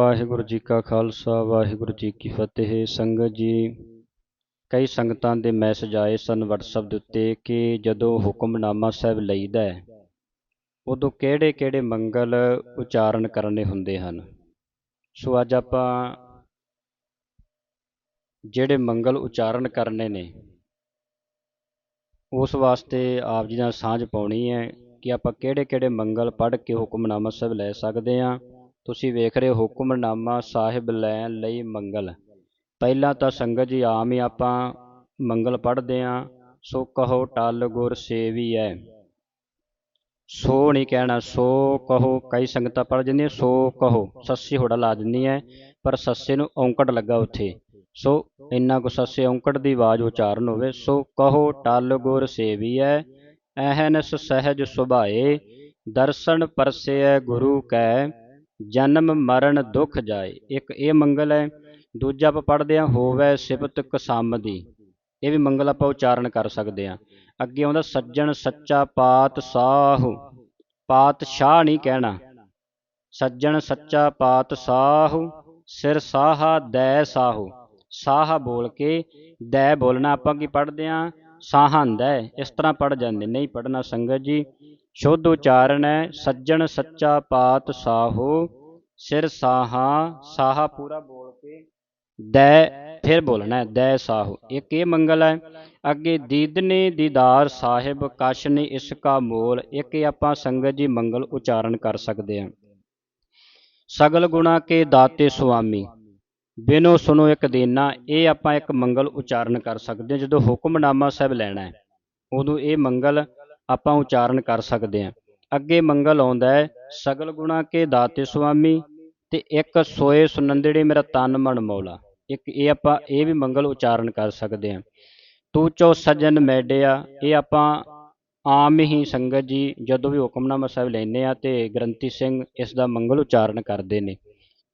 ਵਾਹਿਗੁਰੂ ਜੀ ਕਾ ਖਾਲਸਾ, ਵਾਹਿਗੁਰੂ ਜੀ ਕੀ ਫਤਿਹ। ਸੰਗਤ ਜੀ, ਕਈ ਸੰਗਤਾਂ ਦੇ ਮੈਸੇਜ ਆਏ ਸਨ WhatsApp ਦੇ ਉੱਤੇ ਕਿ ਜਦੋਂ ਹੁਕਮਨਾਮਾ ਸਾਹਿਬ ਲਈਦਾ ਹੈ, ਉਦੋਂ ਕਿਹੜੇ ਕਿਹੜੇ ਮੰਗਲ ਉਚਾਰਨ ਕਰਨੇ ਹੁੰਦੇ ਹਨ। ਸੋ ਅੱਜ ਆਪਾਂ ਜਿਹੜੇ ਮੰਗਲ ਉਚਾਰਨ ਕਰਨੇ ਨੇ, ਉਸ ਵਾਸਤੇ ਆਪ ਜੀ ਨਾਲ ਸਾਂਝ ਪਾਉਣੀ ਹੈ ਕਿ ਆਪਾਂ ਕਿਹੜੇ ਕਿਹੜੇ ਮੰਗਲ ਪੜ੍ਹ ਕੇ ਹੁਕਮਨਾਮਾ ਸਾਹਿਬ ਲੈ ਸਕਦੇ ਹਾਂ। ਤੁਸੀਂ ਵੇਖ ਰਹੇ ਹੋ ਹੁਕਮਨਾਮਾ ਸਾਹਿਬ ਲੈਣ ਲਈ ਮੰਗਲ। ਪਹਿਲਾਂ ਤਾਂ ਸੰਗਤ ਜੀ, ਆਮ ਹੀ ਆਪਾਂ ਮੰਗਲ ਪੜ੍ਹਦੇ ਹਾਂ ਸੋ ਕਹੋ ਟਲ ਗੁਰ ਸੇਵੀ ਸੇਵੀਐ। ਸੋ ਨਹੀਂ ਕਹਿਣਾ, ਸੋ ਕਹੋ, ਕਈ ਸੰਗਤਾਂ ਪੜ੍ਹ ਜਾਂਦੀਆਂ, ਸੋ ਕਹੋ, ਸੱਸੀ ਹੋੜਾ ਲਾ ਦਿੰਦੀ ਹੈ ਪਰ ਸੱਸੇ ਨੂੰ ਔਂਕੜ ਲੱਗਾ ਉੱਥੇ। ਸੋ ਇੰਨਾ ਕੁ ਸੱਸੇ ਔਂਕੜ ਦੀ ਆਵਾਜ਼ ਉਚਾਰਨ ਹੋਵੇ, ਸੋ ਕਹੋ ਟਲ ਗੁਰ ਸੇਵੀ ਸੇਵੀਐ, ਐਹਨਸ ਸਹਿਜ ਸੁਭਾਏ, ਦਰਸ਼ਨ ਪਰਸੇਐ ਗੁਰੂ ਕੈ। ਜਨਮ ਮਰਨ ਦੁਖ ਜਾਏ। ਇੱਕ ਇਹ ਮੰਗਲ ਹੈ, ਦੂਜਾ ਆਪਾਂ ਪੜ੍ਹਦੇ ਹਾਂ, ਹੋਵੇ ਸਿਫਤ ਕਸਮ ਦੀ ਇਹ ਵੀ ਮੰਗਲ ਆਪਾਂ ਉਚਾਰਨ ਕਰ ਸਕਦੇ ਹਾਂ। ਅੱਗੇ ਆਉਂਦਾ, ਸੱਜਣ ਸੱਚਾ ਪਾਤ ਸਾਹੂ। ਪਾਤਸ਼ਾਹ ਨਹੀਂ ਕਹਿਣਾ। ਸੱਜਣ ਸੱਚਾ ਪਾਤ ਸਾਹੂ, ਸਿਰ ਸਾਹਾ ਦੈ ਸਾਹੂ। ਸਾਹ ਬੋਲ ਕੇ ਦੈ ਬੋਲਣਾ ਆਪਾਂ ਕੀ ਪੜ੍ਹਦੇ ਹਾਂ ਸਾਹੰਦਾ ਇਸ ਤਰ੍ਹਾਂ ਪੜ ਜਾਂਦੇ, ਨਹੀਂ ਪੜਨਾ ਸੰਗਤ ਜੀ। ਸ਼ੁੱਧ ਉਚਾਰਨ ਹੈ, ਸੱਜਣ ਸੱਚਾ ਪਾਤ ਸਾਹੋ, ਸਿਰ ਸਾਹਾ ਸਾਹਾ ਪੂਰਾ ਬੋਲ ਕੇ ਦੈ ਫਿਰ ਬੋਲਣਾ ਹੈ, ਦੈ ਸਾਹੋ। ਇੱਕ ਇਹ ਮੰਗਲ ਹੈ? ਅੱਗੇ, ਦੀਦਨੇ ਦੀਦਾਰ ਸਾਹਿਬ ਕਸ਼ ਨੇ ਇਸ ਕਾ ਮੋਲ। ਇੱਕ ਇਹ ਆਪਾਂ ਸੰਗਤ ਜੀ ਮੰਗਲ ਉਚਾਰਨ ਕਰ ਸਕਦੇ ਹਾਂ? ਸਗਲ ਗੁਣਾ ਕੇ ਦਾਤੇ ਸੁਆਮੀ। ਬਿਨੋ ਸੁਨੋ ਇੱਕ ਦੇਨਾ। ਇਹ ਆਪਾਂ ਇੱਕ ਮੰਗਲ ਉਚਾਰਨ ਕਰ ਸਕਦੇ ਹਾਂ, ਜਦੋਂ ਹੁਕਮਨਾਮਾ ਸਾਹਿਬ ਲੈਣਾ ਹੈ। ਉਦੋਂ ਇਹ ਮੰਗਲ ਆਪਾਂ ਉਚਾਰਨ ਕਰ ਸਕਦੇ ਹਾਂ। ਅੱਗੇ ਮੰਗਲ ਆਉਂਦਾ ਹੈ, ਸਗਲ ਗੁਣਾ ਕੇ ਦਾਤੇ ਸੁਆਮੀ, ਤੇ ਇੱਕ ਸੋਏ ਸੁਨੰਦੜੇ ਮੇਰਾ ਤਨ ਮਨ ਮੌਲਾ। ਇੱਕ ਇਹ ਆਪਾਂ, ਇਹ ਵੀ ਮੰਗਲ ਉਚਾਰਨ ਕਰ ਸਕਦੇ ਹਾਂ। ਤੂੰ ਚੋ ਸਜਨ ਮੈਡਿਆ, ਇਹ ਆਪਾਂ ਆਮ ਹੀ ਸੰਗਤ ਜੀ, ਜਦੋਂ ਵੀ ਹੁਕਮਨਾਮਾ ਸਾਹਿਬ ਲੈਨੇ ਆ ਤੇ ਗ੍ਰੰਥੀ ਸਿੰਘ ਇਸ ਦਾ ਮੰਗਲ ਉਚਾਰਨ ਕਰਦੇ ਨੇ।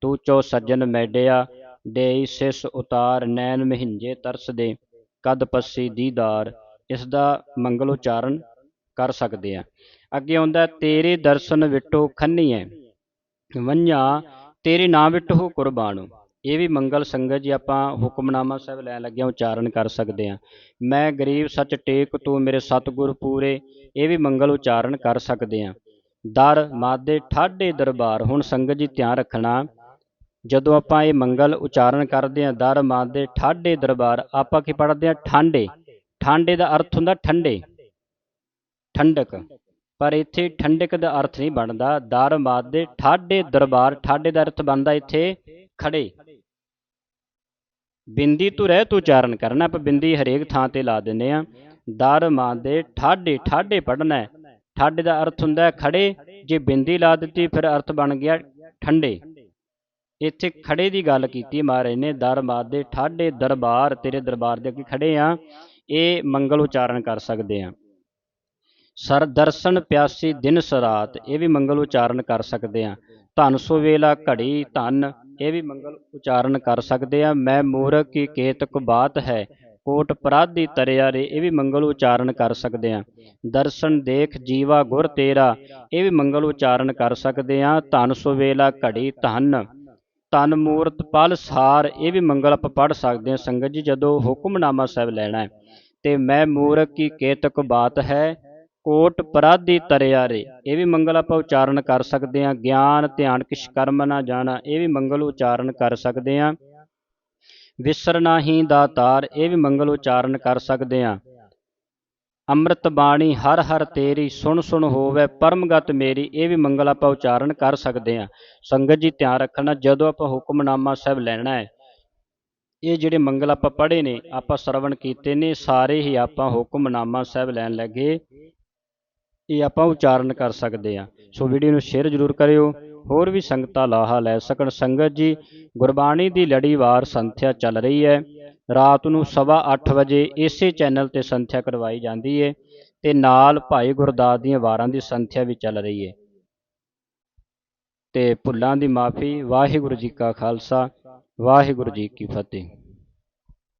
ਤੂੰ ਚੋ ਸੱਜਣ ਮੈਡਿਆ, ਦੇਈ ਸਿਸ ਉਤਾਰ, ਨੈਣ ਮਹਿੰਜੇ ਤਰਸ ਦੇ ਕਦ ਪੱਸੀ ਦੀਦਾਰ। ਇਸ ਦਾ ਮੰਗਲ ਉਚਾਰਨ ਕਰ ਸਕਦੇ ਆ। ਅੱਗੇ ਆਉਂਦਾ ਤੇਰੇ ਦਰਸ਼ਨ ਵਿਟੋ ਖੰਨੀ ਖੰਨੀਐ ਵੰਝਾ ਤੇਰੇ ਨਾਮ ਵਿਟੋ ਕੁਰਬਾਨੋ ਇਹ ਵੀ ਮੰਗਲ ਸੰਗਤ ਜੀ ਆਪਾਂ ਹੁਕਮਨਾਮਾ ਸਾਹਿਬ ਲੈਣ ਲੱਗਿਆ ਉਚਾਰਨ ਕਰ ਸਕਦੇ ਆ ਮੈਂ ਗਰੀਬ ਸੱਚ ਟੇਕ, ਤੂੰ ਮੇਰੇ ਸਤਿਗੁਰ ਪੂਰੇ। ਇਹ ਵੀ ਮੰਗਲ ਉਚਾਰਨ ਕਰ ਸਕਦੇ ਆ ਦਰ ਮਾਦੇ ਠਾਡੇ ਦਰਬਾਰ, ਹੁਣ ਸੰਗਤ ਜੀ ਧਿਆਨ ਰੱਖਣਾ। ਜਦੋਂ ਆਪਾਂ ਇਹ ਮੰਗਲ ਉਚਾਰਨ ਕਰਦੇ ਹਾਂ, ਦਰ ਮਾਦੇ ਠਾਡੇ ਦਰਬਾਰ, ਆਪਾਂ ਕੀ ਪੜ੍ਹਦੇ ਹਾਂ? ਠਾਂਡੇ। ਠਾਂਡੇ ਦਾ ਅਰਥ ਹੁੰਦਾ ਠੰਡੇ। ਠੰਡਕ। ਪਰ ਇੱਥੇ ਠੰਡਕ ਦਾ ਅਰਥ ਨਹੀਂ ਬਣਦਾ। ਦਰ ਮਾਦੇ ਠਾਡੇ ਦਰਬਾਰ ਠਾਡੇ ਦਾ ਅਰਥ ਬਣਦਾ ਇੱਥੇ ਖੜੇ। ਬਿੰਦੀ ਤੋਂ ਰਹਿਤ ਉਚਾਰਨ ਕਰਨਾ। ਆਪਾਂ ਬਿੰਦੀ ਹਰੇਕ ਥਾਂ ਤੇ ਲਾ ਦਿੰਨੇ ਆ ਦਰ ਮਾਦੇ ਠਾਡੇ ਠਾਡੇ ਪੜਨਾ ਹੈ। ਠਾਡੇ ਦਾ ਅਰਥ ਹੁੰਦਾ ਖੜੇ। ਜੇ ਬਿੰਦੀ ਲਾ ਦਿੱਤੀ, ਫਿਰ ਅਰਥ ਬਣ ਗਿਆ ਠੰਡੇ। ਇੱਥੇ ਖੜੇ ਦੀ ਗੱਲ ਕੀਤੀ ਮਹਾਰਾਜ ਨੇ। ਦਰ ਮਾਦੇ ਠਾਡੇ ਦਰਬਾਰ, ਤੇਰੇ ਦਰਬਾਰ ਦੇ ਅੱਗੇ ਖੜੇ ਆ ਇਹ ਮੰਗਲ ਉਚਾਰਨ ਕਰ ਸਕਦੇ ਆ ਸਰ, ਦਰਸ਼ਨ ਪਿਆਸੀ ਦਿਨ ਸਰਾਤ ਇਹ ਵੀ ਮੰਗਲ ਉਚਾਰਨ ਕਰ ਸਕਦੇ ਆ ਧਨ ਸੋ ਵੇਲਾ ਘੜੀ ਧਨ, ਇਹ ਵੀ ਮੰਗਲ ਉਚਾਰਨ ਕਰ ਸਕਦੇ ਆ ਮੈਂ ਮੂਰਖ ਕੀ ਕੇਤਕ ਬਾਤ ਹੈ, ਕੋਟ ਪਰਾਧੀ ਤਰਿਆ ਰੇ, ਇਹ ਵੀ ਮੰਗਲ ਉਚਾਰਨ ਕਰ ਸਕਦੇ ਆ ਦਰਸ਼ਨ ਦੇਖ ਜੀਵਾ ਗੁਰ ਤੇਰਾ, ਇਹ ਵੀ ਮੰਗਲ ਉਚਾਰਨ ਕਰ ਸਕਦੇ ਆ ਧਨ ਸੋ ਵੇਲਾ ਘੜੀ ਧਨ ਤਨ ਮੂਰਤ ਪਲ ਸਾਰ, ਇਹ ਵੀ ਮੰਗਲ ਆਪਾਂ ਪੜ ਸਕਦੇ ਹਾਂ। ਸੰਗਤ ਜੀ, ਜਦੋਂ ਹੁਕਮਨਾਮਾ ਸਾਹਿਬ ਲੈਣਾ ਹੈ, ਤੇ ਮੈਂ ਮੂਰਖ ਕੀ ਕੇਤਕ ਬਾਤ ਹੈ ਕੋਟ ਪਰਾਧੀ ਤਰਿਆ ਰੇ ਇਹ ਵੀ ਮੰਗਲ ਆਪਾਂ ਉਚਾਰਨ ਕਰ ਸਕਦੇ ਹਾਂ। ਗਿਆਨ, ਧਿਆਨ ਕਿਛ ਕਰਮ ਨਾ ਜਾਣਾ, ਇਹ ਵੀ ਮੰਗਲ ਉਚਾਰਨ ਕਰ ਸਕਦੇ ਹਾਂ। ਵਿਸਰ ਨਾਹੀ ਦਾਤਾਰ ਇਹ ਵੀ ਮੰਗਲ ਉਚਾਰਨ ਕਰ ਸਕਦੇ ਹਾਂ। ਅੰਮ੍ਰਿਤ ਬਾਣੀ, ਹਰ ਹਰ ਤੇਰੀ, ਸੁਣ ਸੁਣ ਹੋਵੇ, ਪਰਮਗਤ ਮੇਰੀ, ਇਹ ਵੀ ਮੰਗਲ ਆਪਾਂ ਉਚਾਰਨ ਕਰ ਸਕਦੇ ਹਾਂ। ਸੰਗਤ ਜੀ, ਧਿਆਨ ਰੱਖਣਾ, ਜਦੋਂ ਆਪਾਂ ਹੁਕਮਨਾਮਾ ਸਾਹਿਬ ਲੈਣਾ ਹੈ, ਇਹ ਜਿਹੜੇ ਮੰਗਲ ਆਪਾਂ ਪੜ੍ਹੇ ਨੇ, ਆਪਾਂ ਸਰਵਣ ਕੀਤੇ ਨੇ, ਸਾਰੇ ਹੀ ਆਪਾਂ ਹੁਕਮਨਾਮਾ ਸਾਹਿਬ ਲੈਣ ਲੱਗੇ। ਇਹ ਆਪਾਂ ਉਚਾਰਨ ਕਰ ਸਕਦੇ ਹਾਂ। ਸੋ ਵੀਡੀਓ ਨੂੰ ਸ਼ੇਅਰ ਜ਼ਰੂਰ ਕਰਿਓ। ਹੋਰ ਵੀ ਸੰਗਤਾਂ ਲਾਹਾ ਲੈ ਸਕਣ। ਸੰਗਤ ਜੀ, ਗੁਰਬਾਣੀ ਦੀ ਲੜੀਵਾਰ ਸੰਥਿਆ ਚੱਲ ਰਹੀ ਹੈ। ਰਾਤ ਨੂੰ ਸਵਾ 8 ਵਜੇ ਇਸੇ ਚੈਨਲ ਤੇ ਸੰਥਿਆ ਕਰਵਾਈ ਜਾਂਦੀ ਹੈ ਤੇ ਨਾਲ ਭਾਈ ਗੁਰਦਾਸ ਦੀਆਂ ਵਾਰਾਂ ਦੀ ਸੰਥਿਆ ਵੀ ਚੱਲ ਰਹੀ ਹੈ ਤੇ ਭੁੱਲਾਂ ਦੀ ਮਾਫੀ, ਵਾਹਿਗੁਰੂ ਜੀ ਕਾ ਖਾਲਸਾ, ਵਾਹਿਗੁਰੂ ਜੀ ਕੀ ਫਤਿਹ।